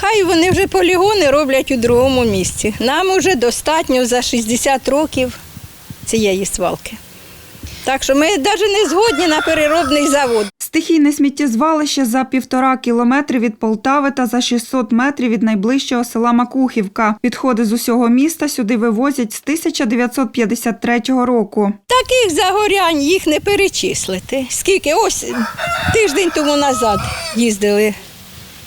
хай вони вже полігони роблять у другому місці. Нам вже достатньо за 60 років цієї свалки. Так що ми навіть не згодні на переробний завод. Стихійне сміттєзвалище за півтора кілометри від Полтави та за 600 метрів від найближчого села Макухівка. Відходи з усього міста сюди вивозять з 1953 року. Таких загорянь їх не перечислити. Скільки ось тиждень тому назад їздили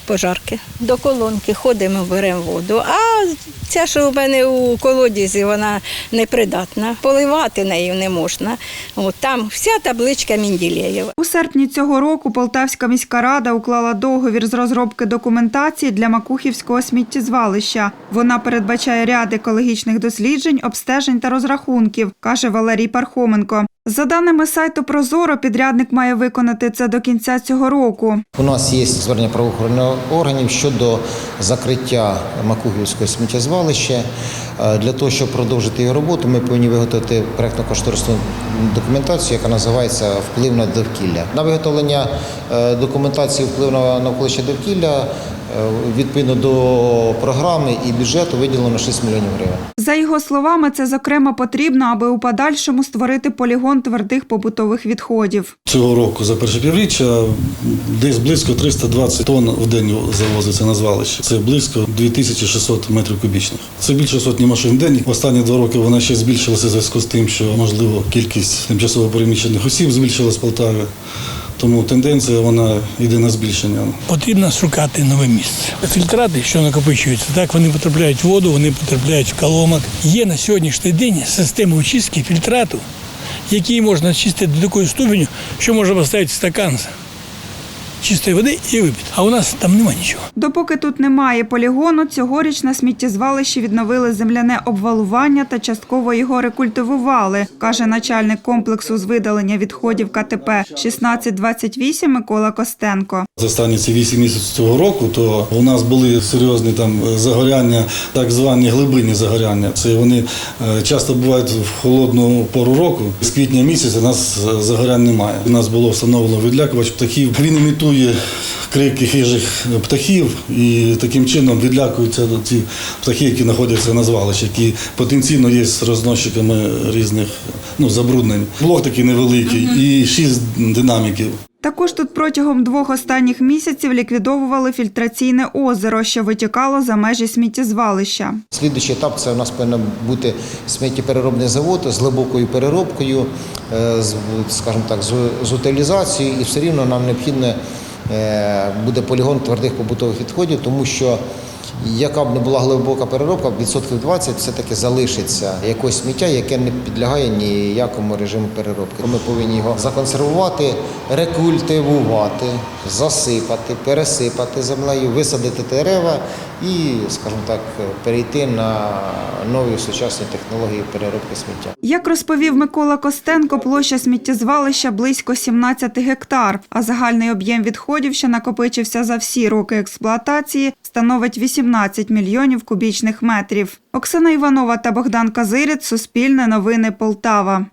пожарки. До колонки ходимо, беремо воду. А ця, що в мене у колодязі, вона непридатна. Поливати нею не можна. От там вся табличка Мінділєєва. У серпні цього року Полтавська міська рада уклала договір з розробки документації для Макухівського сміттєзвалища. Вона передбачає ряд екологічних досліджень, обстежень та розрахунків, каже Валерій Пархоменко. За даними сайту Прозоро, підрядник має виконати це до кінця цього року. У нас є звернення правоохоронних органів щодо закриття Макугівського сміттєзвалища. Е, Для того, щоб продовжити його роботу, ми повинні виготовити проєктно-кошторисну документацію, яка називається Вплив на довкілля. На виготовлення е, документації вплив на навколишнє довкілля відповідно до програми і бюджету виділено 6 мільйонів гривень. За його словами, це зокрема потрібно, аби у подальшому створити полігон твердих побутових відходів. Цього року за перше півріччя десь близько 320 тонн в день завозиться на звалище. Це близько 2600 метрів кубічних. Це більше сотні машин в день. Останні два роки вона ще збільшилася в зв'язку з тим, що можливо кількість тимчасово переміщених осіб збільшилась в Полтаві. Тому тенденція вона йде на збільшення. Потрібно шукати нове місце. Фільтрати, що накопичуються, так вони потрапляють в воду, вони потрапляють в коломок. Є на сьогоднішній день система очистки фільтрату, який можна чистити до такої ступені, що можна поставити стакан чистої води і випити. А у нас там немає нічого. Допоки тут немає полігону, цьогоріч на сміттєзвалищі відновили земляне обвалування та частково його рекультивували, каже начальник комплексу з видалення відходів КТП 1628 Микола Костенко. За останні ці 8 місяців цього року, то у нас були серйозні там загоряння, так звані глибинні загоряння. Це вони е, часто бувають в холодну пору року. З квітня місяця нас е, загорянь немає. У нас було встановлено відлякувач птахів. Він імітує крики хижих птахів і таким чином відлякуються ці птахи, які знаходяться на звалищі, які потенційно є розносчиками різних ну, забруднень. Блок такий невеликий і шість динаміків. Також тут протягом двох останніх місяців ліквідовували фільтраційне озеро, що витікало за межі сміттєзвалища. Слідуючий етап це у нас повинен бути сміттєпереробний завод з глибокою переробкою, е, з, скажімо так, з, з утилізацією, і все рівно нам необхідно е, буде полігон твердих побутових відходів, тому що яка б не була глибока переробка, відсотків 20 все-таки залишиться якось сміття, яке не підлягає ніякому режиму переробки. Ми повинні його законсервувати, рекультивувати, засипати, пересипати землею, висадити дерева і, скажімо так, перейти на нові сучасні технології переробки сміття. Як розповів Микола Костенко, площа сміттєзвалища близько 17 гектар, а загальний об'єм відходів, що накопичився за всі роки експлуатації, становить 18 мільйонів кубічних метрів. Оксана Іванова та Богдан Казирець, Суспільне новини Полтава.